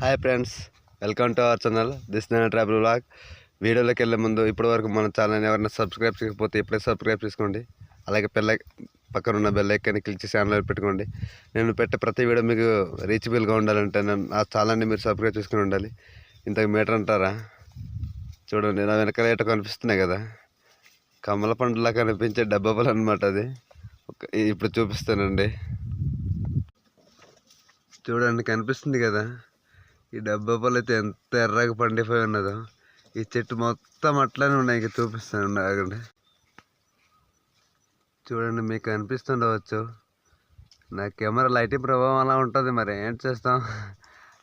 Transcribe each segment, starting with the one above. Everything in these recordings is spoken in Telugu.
Hi friends welcome to our channel this నేను ట్రావెల్ బ్లాగ్ వీడియోలోకి వెళ్ళే ముందు ఇప్పటి వరకు మన ఛానల్ని ఎవరైనా సబ్స్క్రైబ్ చేయకపోతే ఇప్పుడే సబ్స్క్రైబ్ చేసుకోండి. అలాగే పిల్ల పక్కన ఉన్న బెల్ ఐకాన్ని క్లిక్ చేసి ఛానల్ పెట్టుకోండి. నేను పెట్టే ప్రతి వీడియో మీకు రీచబుల్గా ఉండాలంటే నేను ఆ ఛానల్ని మీరు సబ్స్క్రైబ్ చేసుకుని ఉండాలి. ఇంతకు మీటర్ అంటారా? చూడండి నా వెనకాల ఏటో కనిపిస్తున్నాయి కదా. కమల పండులా కనిపించే డబ్బా అనమాట అది. ఒక- ఇప్పుడు చూపిస్తానండి. చూడండి కనిపిస్తుంది కదా. ఈ డబ్బా పళ్ళు అయితే ఎంత ఎర్రగా పండిపోయి ఉన్నదో. ఈ చెట్టు మొత్తం అట్లానే ఉన్నాయి ఇంకా చూపిస్తాను ఆగండి చూడండి మీకు అనిపిస్తుండవచ్చు. నా కెమెరా లైటింగ్ ప్రభావం అలా ఉంటుంది మరి ఏం చేస్తాం?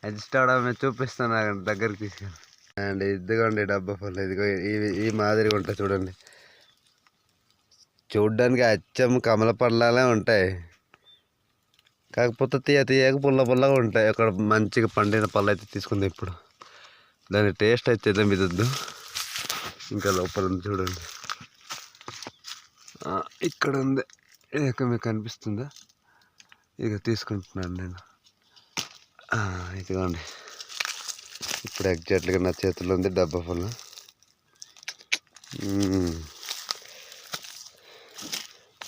అడ్జస్ట్ అవడం చూపిస్తాను ఆగండి దగ్గరికి తీసుకెళ్ళి. అండ్ ఇదిగోండి డబ్బా పళ్ళు ఇదిగో ఇవి ఈ మాదిరిగా ఉంటాయి చూడండి. చూడ్డానికి అచ్చం కమల పళ్ళలే ఉంటాయి. కాకపోతే తీయ తీయక పుల్ల పుల్లగా ఉంటాయి. అక్కడ మంచిగా పండిన పళ్ళు అయితే తీసుకుంది ఇప్పుడు. దాని టేస్ట్ అయితే ఏదో మీదొద్దు. ఇంకా లోపల ఉంది చూడండి. ఇక్కడ ఉంది. ఇక మీకు కనిపిస్తుందా? ఇక తీసుకుంటున్నాను నేను. ఇదిగోండి. ఇప్పుడు ఎగ్జాక్ట్గా నా చేతిలో ఉంది డబ్బా పుల్ల.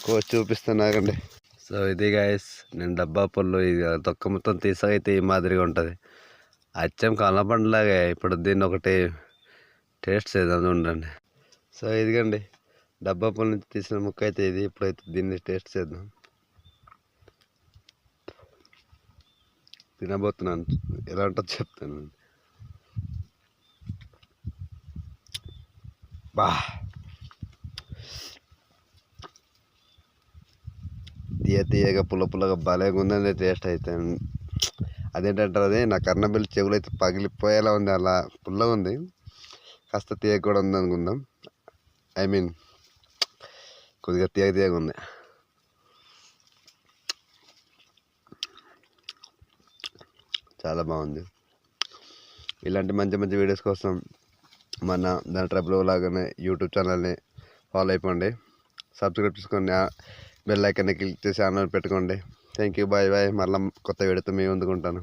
కోచ్ చూపిస్తాను ఆగండి. సో ఇది గాయస్ నేను డబ్బా పళ్ళు ఇది తొక్క మొత్తం తీసాకైతే ఈ మాదిరిగా ఉంటుంది. అచ్చం పండులాగా ఇప్పుడు దీన్ని ఒకటి టేస్ట్ చేద్దాం ఉండండి సో ఇదిగండి డబ్బా పళ్ళు నుంచి తీసిన ముక్క అయితే ఇది ఇప్పుడైతే దీన్ని టేస్ట్ చేద్దాం. తినబోతున్నాను ఎలా ఉంటుందో చెప్తాను. బా! తీయ తీయగా పుల్ల పుల్లగా భలేగా ఉందండి టేస్ట్ అయితే అదేంటంటారు అది నా కర్ణబెల్లి చెవులు అయితే పగిలిపోయేలా ఉంది అలా పుల్లగా ఉంది. కాస్త తీయ కూడా ఉంది అనుకుందాం. ఐ మీన్ కొద్దిగా తీయగ తీయగా ఉంది. చాలా బాగుంది. ఇలాంటి మంచి మంచి వీడియోస్ కోసం మన దాని ట్రబుల్ లాగానే యూట్యూబ్ ఛానల్ని ఫాలో అయిపోండి. సబ్స్క్రైబ్ చేసుకోండి బెల్ ఐకాన్ని క్లిక్ చేసి ఆన్లైన్ పెట్టుకోండి. థ్యాంక్ యూ బాయ్ బాయ్ మళ్ళీ కొత్త వీడియోతో మేము అందుకుంటాను